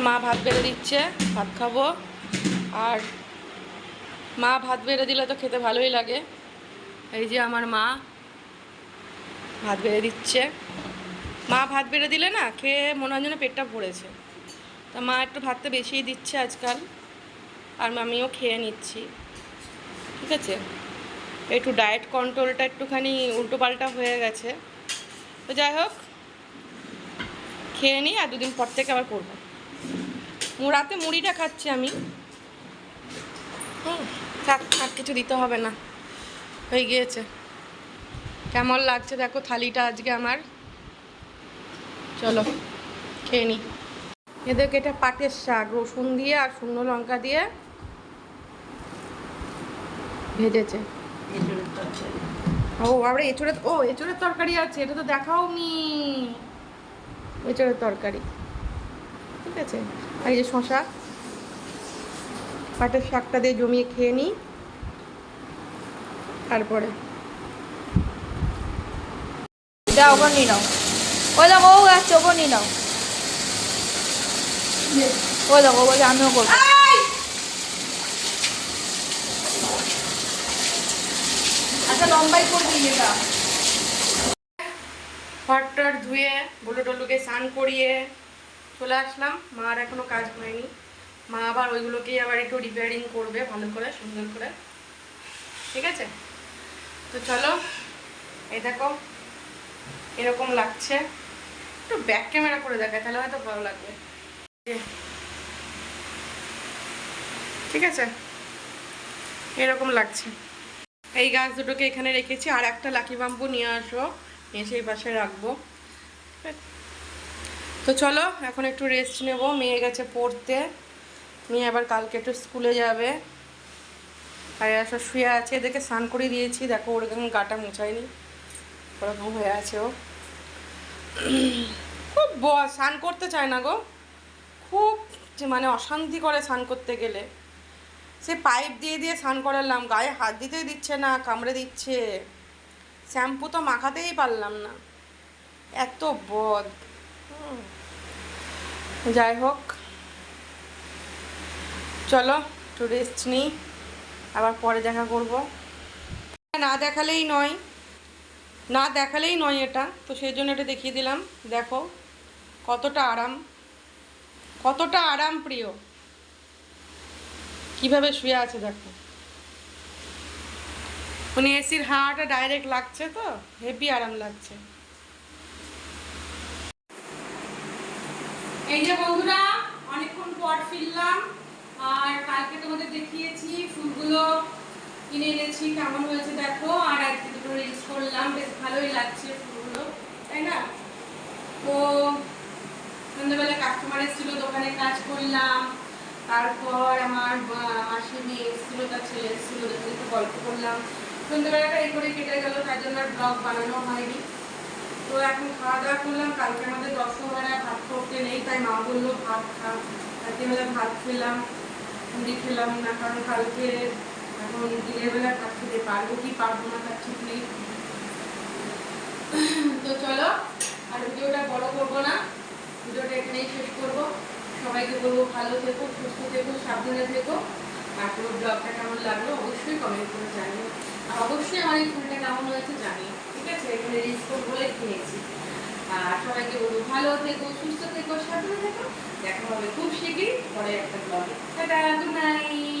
মা ভাত বেড়ে দিচ্ছে, ভাত খাব। আর মা ভাত বেড়ে দিলে তো খেতে ভালোই লাগে। এই যে আমার মা ভাত বেড়ে দিচ্ছে। মা ভাত বেড়ে দিলে না খেয়ে মনে হয় পেটটা ভরেছে। তা মা একটু ভাতটা বেশিই দিচ্ছে আজকাল, আর আমিও খেয়ে নিচ্ছি। ঠিক আছে? একটু ডায়েট কন্ট্রোলটা একটুখানি উল্টোপাল্টা হয়ে গেছে। তো যাই হোক, খেয়ে নিই আর দুদিন পর থেকে আবার করব। রাতে মুড়িটা খাচ্ছি আমি। হুম, থাক, আর কিছু দিতে হবে না। হয়ে গিয়েছে। কেমন লাগছে দেখো থালিটা আজকে আমার। চলো, খেয়ে নিই এদেরকে এটা পাটের শাক, রসুন দিয়ে আর শুকনো লঙ্কা দিয়ে ভেজেছে। ও, আবার এঁচড়ের, ও, এঁচড়ের তরকারি আছে, এটা তো দেখাও নি এঁচড়ের তরকারি। ঠিক আছে? আর এই যে শশা পাটের শাকটা দিয়ে জমিয়ে খেয়ে নিই। তারপরে। নিয়ে নাও। ওই দেখো ও যাচ্ছে ওখানে নিয়ে নাও। ওই দেখো ও বলছে আমিও করব। আচ্ছা লম্বাই করবি এটা। ঘরটার ধুয়ে বলু টলুকে স্নান করিয়ে চলে আসলাম। মার এখনও কাজ হয়নি। মা আবার ওইগুলোকেই আবার একটু রিপেয়ারিং করবে ভালো করে, সুন্দর করে। ঠিক আছে? তো চলো, এই দেখো, এরকম লাগছে। একটু ব্যাক ক্যামেরা করে দেখায়, তাহলে হয়তো ভালো লাগবে। ঠিক আছে? এরকম লাগছে। এই গাছ দুটোকে এখানে রেখেছি, আর একটা লাকি বাম্বু নিয়ে আসব নিয়ে সেই পাশে রাখব। তো চলো, এখন একটু রেস্ট নেব। মেয়ে গেছে পড়তে। মেয়ে আবার কালকে একটু স্কুলে যাবে। আর এরা সব শুয়ে আছে। এদেরকে স্নান করে দিয়েছি। দেখো ওরকম গাটা মোছায়নি। ওরকম হয়ে আছে ও। খুব ব- স্নান করতে চায় না গো। খুব মানে অশান্তি করে স্নান করতে গেলে। সে পাইপ দিয়ে দিয়ে স্নান করালাম। গায়ে হাত দিতেই দিচ্ছে না, কামড়ে দিচ্ছে। শ্যাম্পু তো মাখাতেই পারলাম না। এত বদ। যাই হোক চলো একটু রেস্ট নিই, আবার পরে দেখা করব। না দেখালেই নয়, না দেখালেই নয় এটা, তো সেই জন্য এটা দেখিয়ে দিলাম। দেখো, কতটা আরাম কতটা আরাম প্রিয়। কীভাবে শুয়ে আছে দেখো। মানে এসির হাওয়াটা ডাইরেক্ট লাগছে তো হেভি আরাম লাগছে। এই যে বন্ধুরা, অনেকক্ষণ পর ফিরলাম, আর কালকে তোমাদের দেখিয়েছি ফুলগুলো কিনে এনেছি, কেমন হয়েছে দেখো, আর আজকে কাস্টমার এসেছিল, দোকানে কাজ করলাম, তারপর আমার মাসি, মেয়ে এসেছিল, তার ছেলে এসেছিল গল্প করলাম। সন্ধ্যাবেলাটা এই করে কেটে গেল, তার জন্য আর ব্লগ বানানো হয়নি। তো এখন খাওয়া দাওয়া করলাম, কালকে আমাদের দশমবেলা ভাত করতে তাই মা বলল, ভাত খা। রাত্রিবেলা ভাত খেলাম, মুড়ি খেলাম না, কারণ কালকে এখন দিনের বেলা ভাত খেতে পারব কি পারব না তার ঠিক নেই। তো চলো, আর ভিডিওটা বড় করব না, ভিডিওটা এখানেই শেষ করব। সবাইকে বলব ভালো থেকো, সুস্থ থেকো, সাবধানে থেকো। আর পুরো ব্লগটা কেমন লাগল অবশ্যই কমেন্ট করে জানিও। আর অবশ্যই আমার এই ফুলটা কেমন হয়েছে জানিও ঠিক আছে? এখানে রিলস করব বলে কিনেছি আর সবাইকে বলব ভালো থেকো, সুস্থ থেকো সাথে থেকো। দেখা হবে খুব শীঘ্রই পরে একটা ব্লগে টাটা গুড নাইট